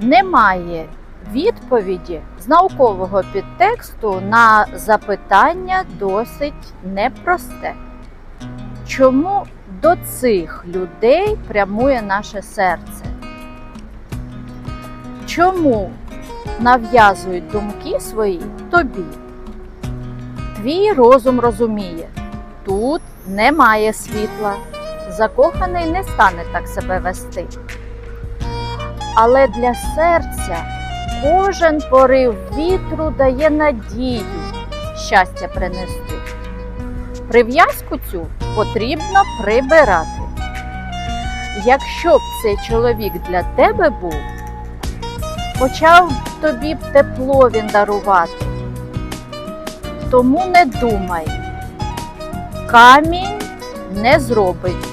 немає відповіді з наукового підтексту на запитання досить непросте. Чому до цих людей прямує наше серце? Чому нав'язують думки свої тобі? Твій розум розуміє, тут немає світла, закоханий не стане так себе вести. Але для серця кожен порив вітру дає надію щастя принести. Прив'язку цю потрібно прибирати. Якщо б цей чоловік для тебе був, почав тобі б тепло він дарувати. Тому не думай, камінь не зробить